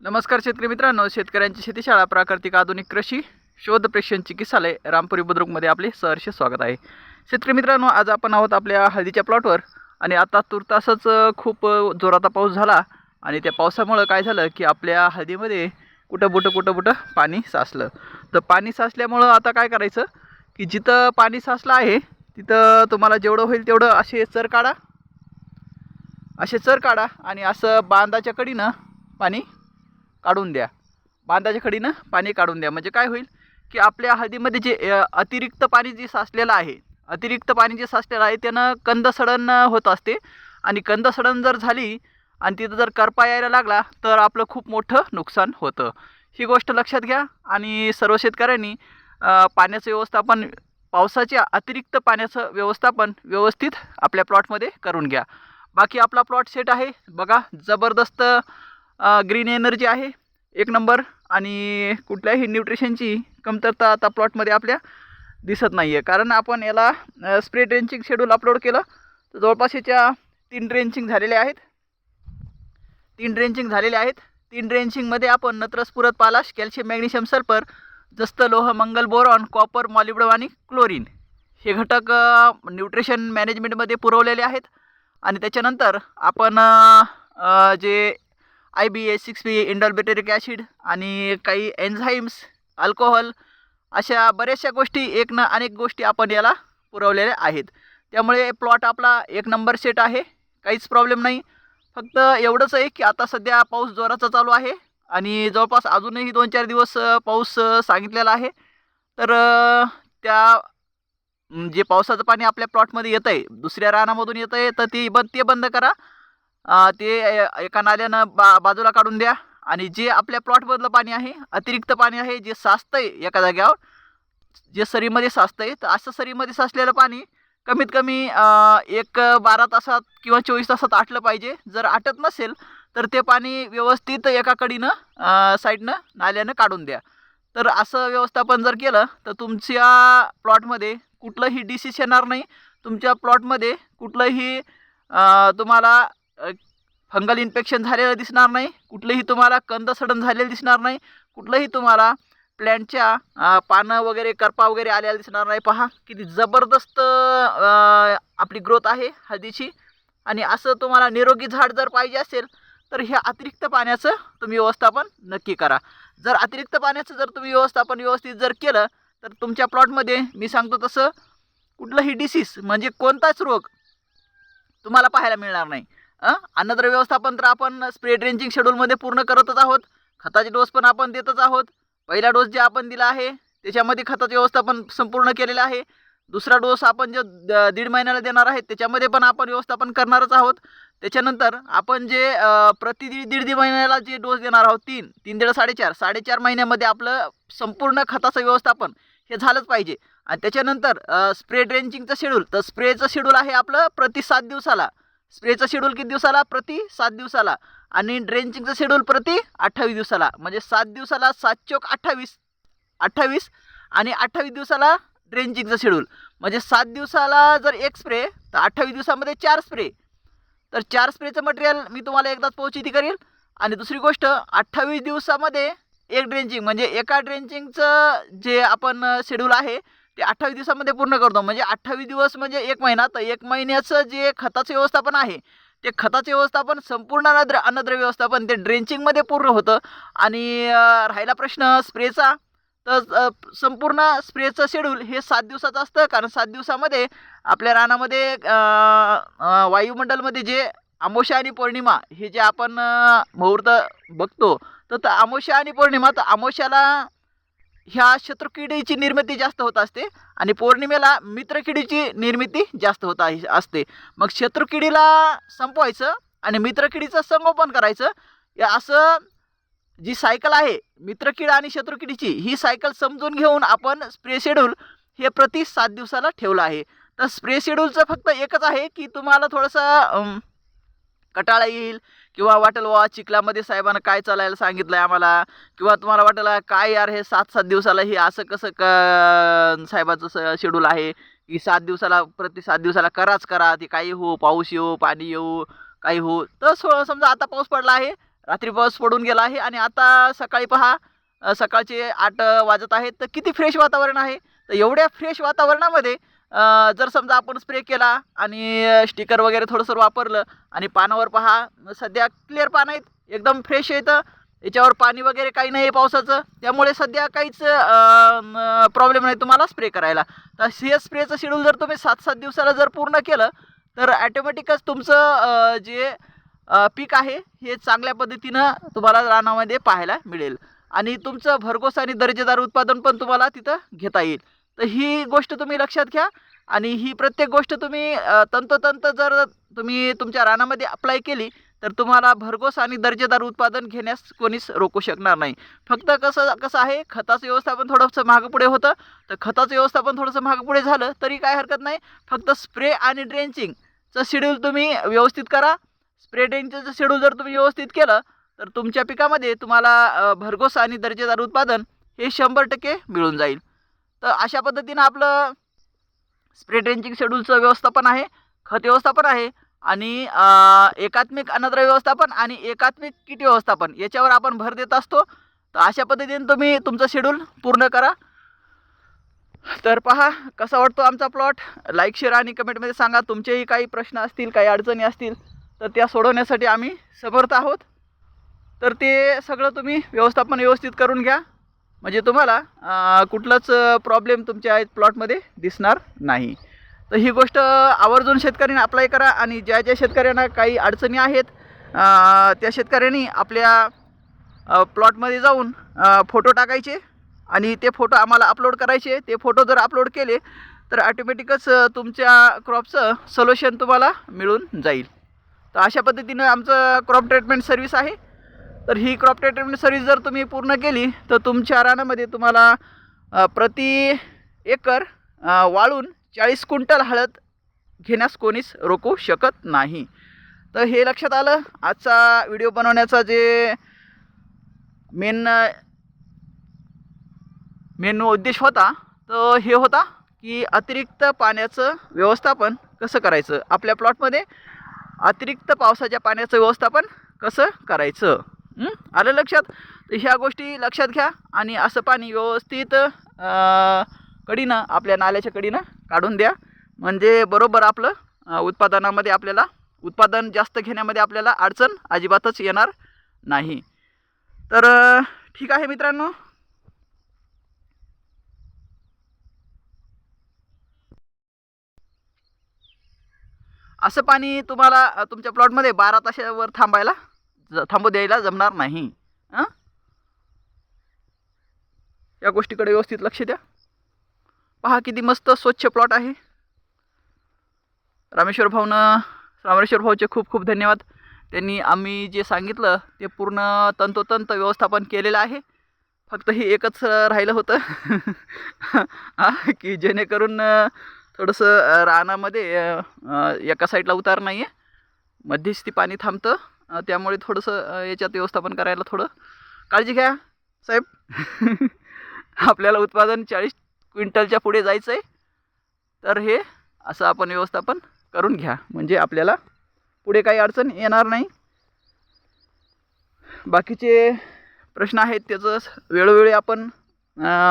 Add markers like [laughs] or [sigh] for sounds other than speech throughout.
नमस्कार शेतकरी मित्रांनो शेतकऱ्यांची शेतीशाळा प्राकृतिक आधुनिक कृषी शोध प्रेक्षण चिकित्सालय रामपुरी बुद्रुकमध्ये आपले सहर्ष स्वागत आहे. शेतकरी मित्रांनो आज आपण आहोत आपल्या हळदीच्या प्लॉटवर आणि आता तुर्तासच खूप जोराचा पाऊस झाला आणि त्या पावसामुळं काय झालं की आपल्या हळदीमध्ये कुठं बुटं कुठं बुटं पाणी साचलं. तर पाणी साचल्यामुळं आता काय करायचं की जिथं पाणी साचलं आहे तिथं तुम्हाला जेवढं होईल तेवढं असे चर काढा. असे चर काढा आणि असं बांधाच्या कडीनं पाणी काढून द्या. बांधाच्या खडीनं पाणी काढून द्या. म्हणजे काय होईल की आपल्या हळदीमध्ये जे अतिरिक्त पाणी जे साचलेलं आहे अतिरिक्त पाणी जे साचलेलं आहे त्यानं कंद सडण होत असते. आणि कंद सडन जर झाली आणि तिथं जर करपा यायला लागला तर आपलं खूप मोठं नुकसान होतं. ही गोष्ट लक्षात घ्या. आणि सर्व शेतकऱ्यांनी पाण्याचं व्यवस्थापन पावसाच्या अतिरिक्त पाण्याचं व्यवस्थापन व्यवस्थित आपल्या प्लॉटमध्ये करून घ्या. बाकी आपला प्लॉट सेट आहे. बघा जबरदस्त ग्रीन एनर्जी आहे एक नंबर आणि कुठल्याही न्यूट्रिशनची कमतरता आता प्लॉटमध्ये आपल्या दिसत नाही आहे कारण आपण याला स्प्रे ड्रेंचिंग शेड्यूल अपलोड केलं तर जवळपास याच्या तीन ड्रेंचिंग झालेल्या आहेत. तीन ड्रेंचिंग झालेले आहेत. तीन ड्रेंचिंगमध्ये आपण नत्रस्फुरत पालाश कॅल्शियम मॅग्नेशियम सल्फर जस्त लोह मंगल बोरॉन कॉपर मॉलिब्डम आणि क्लोरीन हे घटक न्यूट्रिशन मॅनेजमेंटमध्ये पुरवलेले आहेत. आणि त्याच्यानंतर आपण जे I B A six B indole butyric acid आणि काही एन्झाईम्स अल्कोहोल अशा बऱ्याचशा गोष्टी एक ना अनेक गोष्टी आपण याला पुरवलेल्या आहेत. त्यामुळे प्लॉट आपला एक नंबर सेट आहे. काहीच प्रॉब्लेम नाही. फक्त एवढंच आहे की आता सध्या पाऊस जोराचा चालू आहे आणि जवळपास अजूनही दोन चार दिवस पाऊस सांगितलेला आहे. तर त्या जे पावसाचं पाणी आपल्या प्लॉटमध्ये येतं आहे दुसऱ्या रानामधून येतं आहे तर ती बंद ते बंद करा. ते एका नाल्यानं बा बाजूला काढून द्या. आणि जे आपल्या प्लॉटमधलं पाणी आहे अतिरिक्त पाणी आहे जे साचतं आहे एका जाग्यावर जे सरीमध्ये साचतं आहे तर असं सरीमध्ये साचलेलं पाणी कमीत कमी एक बारा तासात किंवा चोवीस तासात आटलं पाहिजे. जर आटत नसेल तर ते पाणी व्यवस्थित एका कडीनं साईडनं नाल्यानं काढून द्या. तर असं व्यवस्थापन जर केलं तर तुमच्या प्लॉटमध्ये कुठलंही डिसीज येणार नाही. तुमच्या प्लॉटमध्ये कुठलंही तुम्हाला फंगल इन्फेक्शन झालेलं दिसणार नाही. कुठलंही तुम्हाला कंद सडन झालेलं दिसणार नाही. कुठलंही तुम्हाला प्लॅन्टच्या पानं वगैरे करपा वगैरे आलेला दिसणार नाही. पहा किती जबरदस्त आपली ग्रोथ आहे हळदीची. आणि असं तुम्हाला निरोगी झाड जर पाहिजे असेल तर ह्या अतिरिक्त पाण्याचं तुम्ही व्यवस्थापन नक्की करा. जर अतिरिक्त पाण्याचं जर तुम्ही व्यवस्थापन व्यवस्थित जर केलं तर तुमच्या प्लॉटमध्ये मी सांगतो तसं कुठलंही डिसीज म्हणजे कोणताच रोग तुम्हाला पाहायला मिळणार नाही. अन्नद्र व्यवस्थापन तर आपण स्प्रे ड्रेंचिंग शेड्यूलमध्ये पूर्ण करतच आहोत. खताचे डोस पण आपण देतच आहोत. पहिला डोस जे आपण दिला आहे त्याच्यामध्ये खताचे व्यवस्थापन संपूर्ण केलेलं आहे. दुसरा डोस आपण जो द- दीड महिन्याला देणार आहे त्याच्यामध्ये पण आपण व्यवस्थापन करणारच आहोत. त्याच्यानंतर आपण जे प्रति दीड दीड दीड महिन्याला जे डोस देणार आहोत तीन तीन दीड साडेचार साडेचार महिन्यामध्ये आपलं संपूर्ण खताचं व्यवस्थापन हे झालंच पाहिजे. आणि त्याच्यानंतर स्प्रे ड्रेंचिंगचं शेड्यूल तर स्प्रेचं शेड्यूल आहे आपलं प्रति सात दिवसाला. स्प्रेचं शेड्यूल किती दिवसाला? प्रति सात दिवसाला. आणि ड्रेंचिंगचं शेड्यूल प्रति अठ्ठावीस दिवसाला. म्हणजे सात दिवसाला सात चोक अठ्ठावीस अठ्ठावीस आणि अठ्ठावीस दिवसाला ड्रेंचिंगचं शेड्यूल म्हणजे सात दिवसाला जर एक स्प्रे तर अठ्ठावीस दिवसामध्ये चार स्प्रे तर चार स्प्रेचं मटेरियल मी तुम्हाला एकदाच पोहोचिती करेल. आणि दुसरी गोष्ट अठ्ठावीस दिवसामध्ये एक ड्रेंचिंग म्हणजे एका ड्रेंचिंगचं जे आपण शेड्यूल आहे ते अठ्ठावीस दिवसामध्ये पूर्ण करतो. म्हणजे अठ्ठावीस दिवस म्हणजे एक महिना. तर एक महिन्याचं जे खताचं व्यवस्थापन आहे ते खताचे व्यवस्थापन संपूर्ण अन्नद्र अन्नद्रव्य व्यवस्थापन ते ड्रेंचिंगमध्ये पूर्ण होतं. आणि राहिला प्रश्न स्प्रेचा. तर संपूर्ण स्प्रेचं शेड्यूल हे सात दिवसाचं असतं. कारण सात दिवसामध्ये आपल्या रानामध्ये वायुमंडलमध्ये जे आमोशा आणि पौर्णिमा हे जे आपण मुहूर्त बघतो तर आमोशा आणि पौर्णिमा तर आमोशाला ह्या शत्रुकिडीची निर्मिती जास्त होत असते आणि पौर्णिमेला मित्रकिडीची निर्मिती जास्त होत आहे असते. मग शत्रुकिडीला संपवायचं आणि मित्रकिडीचं संगोपन करायचं या असं जी सायकल आहे मित्रकीड आणि शत्रुकिडीची ही सायकल समजून घेऊन आपण स्प्रे शेड्यूल हे प्रति सात दिवसाला ठेवलं आहे. तर स्प्रे शेड्यूलचं फक्त एकच आहे की तुम्हाला थोडंसं कटाळा येईल किंवा वाटेल वा चिखलामध्ये साहेबांना काय चालायला सांगितलं आहे आम्हाला? किंवा तुम्हाला वाटेल काय यार हे सात सात दिवसाला हे असं कसं क साहेबाचं शेड्यूल आहे की सात दिवसाला प्रति सात दिवसाला कराच करा. ती काही हो पाऊस येऊ पाणी येऊ काही हो. तर सो समजा आता पाऊस पडला आहे रात्री पाऊस पडून गेला आहे आणि आता सकाळी पहा सकाळचे आठ वाजत आहेत तर किती फ्रेश वातावरण आहे? तर एवढ्या फ्रेश वातावरणामध्ये जर समजा आपण स्प्रे केला आणि स्टिकर वगैरे थोडंसं वापरलं आणि पानावर पहा सध्या क्लिअर पान आहेत एकदम फ्रेश येतं याच्यावर पाणी वगैरे काही नाही आहे पावसाचं. त्यामुळे सध्या काहीच प्रॉब्लेम नाही तुम्हाला स्प्रे करायला. तर सी स्प्रेचं शेड्यूल जर तुम्ही सात सात दिवसाला जर पूर्ण केलं तर ॲटोमॅटिकच तुमचं जे पीक आहे हे चांगल्या पद्धतीनं तुम्हाला रानामध्ये पाहायला मिळेल. आणि तुमचं भरघोस आणि दर्जेदार उत्पादन पण तुम्हाला तिथं घेता येईल. तर ही गोष्ट तुम्ही लक्षात घ्या आणि ही प्रत्येक गोष्ट तुम्ही तंतोतंत जर तुम्ही तुमच्या रानामध्ये अप्लाय केली तर तुम्हाला भरघोस आणि दर्जेदार उत्पादन घेण्यास कोणीच रोखू शकणार नाही. फक्त कसं कसं आहे खताचं व्यवस्थापन थोडंसं मागं पुढे होतं. तर खताचं व्यवस्थापन थोडंसं मागं पुढे झालं तरी काय हरकत नाही. फक्त स्प्रे आणि ड्रेंचिंगचं शेड्यूल तुम्ही व्यवस्थित करा. स्प्रे ड्रेंचिंगचं शेड्यूल जर तुम्ही व्यवस्थित केलं तर तुमच्या पिकामध्ये तुम्हाला भरघोस आणि दर्जेदार उत्पादन हे शंभर टक्के मिळून जाईल. तर अशा पद्धतीनं आपलं स्प्रे ट्रेंचिंग शेड्यूलचं व्यवस्थापन आहे खत व्यवस्थापन आहे आणि एकात्मिक अन्नद्र व्यवस्थापन आणि एकात्मिक कीट व्यवस्थापन याच्यावर आपण भर देत असतो. तर अशा पद्धतीने तुम्ही तुमचं शेड्यूल पूर्ण करा. तर पहा कसा वाटतो आमचा प्लॉट. लाईक शेअर आणि कमेंटमध्ये सांगा तुमचेही काही प्रश्न असतील काही अडचणी असतील तर त्या सोडवण्यासाठी आम्ही समर्थ आहोत. तर ते सगळं तुम्ही व्यवस्थापन व्यवस्थित करून घ्या. म्हणजे तुम्हाला कुठलाच प्रॉब्लेम तुमच्या प्लॉटमध्ये दिसणार नाही. तर ही गोष्ट आवर्जून शेतकऱ्यांनी अप्लाय करा आणि ज्या ज्या शेतकऱ्यांना काही अडचणी आहेत त्या शेतकऱ्यांनी आपल्या प्लॉटमध्ये जाऊन फोटो टाकायचे आणि ते फोटो आम्हाला अपलोड करायचे. ते फोटो जर अपलोड केले तर ॲटोमॅटिकच तुमच्या क्रॉपचं सोल्युशन तुम्हाला मिळून जाईल. तर अशा पद्धतीनं आमचं क्रॉप ट्रीटमेंट सर्व्हिस आहे. तर ही क्रॉप ट्रीटमेंट सर्व्हिस जर तुम्ही पूर्ण केली तर तुमच्या रानामध्ये तुम्हाला प्रति एकर वाळून चाळीस क्विंटल हळद घेण्यास कोणीच रोखू शकत नाही. तर हे लक्षात आलं. आजचा व्हिडिओ बनवण्याचा जे मेन मेन उद्देश होता तर हे होता की अतिरिक्त पाण्याचं व्यवस्थापन कसं करायचं? आपल्या प्लॉटमध्ये अतिरिक्त पावसाच्या पाण्याचं व्यवस्थापन कसं करायचं? आलं लक्षात? तर ह्या गोष्टी लक्षात घ्या आणि असं पाणी व्यवस्थित कडीनं आपल्या नाल्याच्या कडीनं काढून द्या. म्हणजे बरोबर आपलं उत्पादनामध्ये आपल्याला उत्पादन जास्त घेण्यामध्ये आपल्याला अडचण अजिबातच येणार नाही. तर ठीक आहे मित्रांनो. असं पाणी तुम्हाला तुमच्या प्लॉटमध्ये बारा तासावर थांबायला थांबू द्यायला जमणार नाही. हां या गोष्टीकडे व्यवस्थित लक्ष द्या. पहा किती मस्त स्वच्छ प्लॉट आहे. रामेश्वर भाऊनं रामेश्वर भाऊचे खूप खूप धन्यवाद. त्यांनी आम्ही जे सांगितलं ते पूर्ण तंतोतंत व्यवस्थापन केलेलं आहे. फक्त हे एकच राहिलं होतं. [laughs] की जेणेकरून थोडंसं रानामध्ये एका साईडला उतार नाही आहे मध्यस्थी पाणी थांबतं. त्यामुळे थोडंसं याच्यात व्यवस्थापन करायला थोडं काळजी घ्या साहेब. [laughs] आपल्याला उत्पादन चाळीस क्विंटलच्या पुढे जायचं आहे तर हे असं आपण व्यवस्थापन करून घ्या. म्हणजे आपल्याला पुढे काही अडचण येणार नाही. बाकीचे प्रश्न आहेत त्याचं वेळोवेळी आपण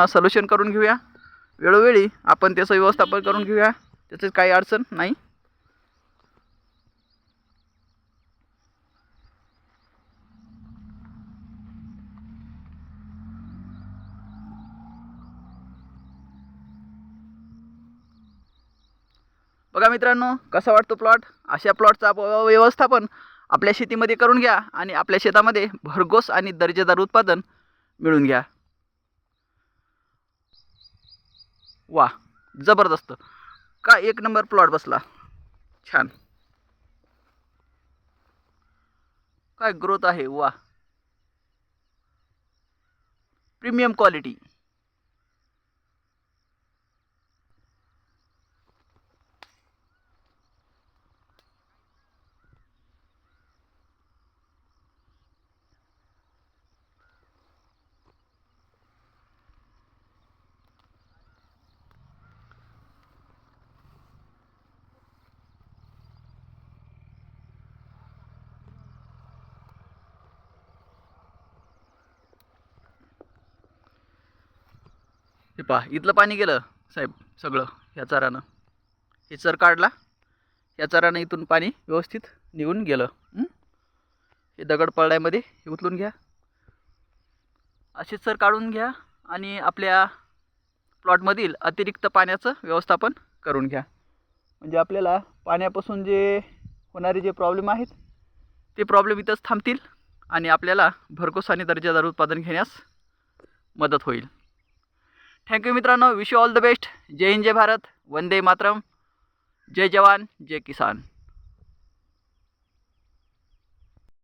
सोल्युशन करून घेऊया. वेळोवेळी आपण त्याचं व्यवस्थापन करून घेऊया. त्याचं काही अडचण नाही. बघा मित्रांनो कसा वाटतो प्लॉट अशा प्लॉटचा व्यवस्थापन आपल्या शेतीमध्ये करून घ्या आणि आपल्या शेतामध्ये भरघोस आणि दर्जेदार उत्पादन मिळून घ्या. वा जबरदस्त. का एक नंबर प्लॉट बसला. छान. काय ग्रोथ आहे वा प्रीमियम क्वालिटी हे पहा इथलं पाणी गेलं साहेब सगळं ह्या चारानं हे चर काढला या चारानं इथून पाणी व्यवस्थित निघून गेलं. हे? दगड पळण्यामध्ये हे उचलून घ्या. असे चर काढून घ्या आणि आपल्या प्लॉटमधील अतिरिक्त पाण्याचं व्यवस्थापन करून घ्या. म्हणजे आपल्याला पाण्यापासून जे होणारे जे प्रॉब्लेम आहेत ते प्रॉब्लेम इथंच थांबतील आणि आपल्याला भरघोस आणि दर्जेदार उत्पादन घेण्यास मदत होईल. थँक्यू मित्रांनो. Wish you all the best जय हिंद जय भारत. वंदे मातरम. जय जवान जय किसान.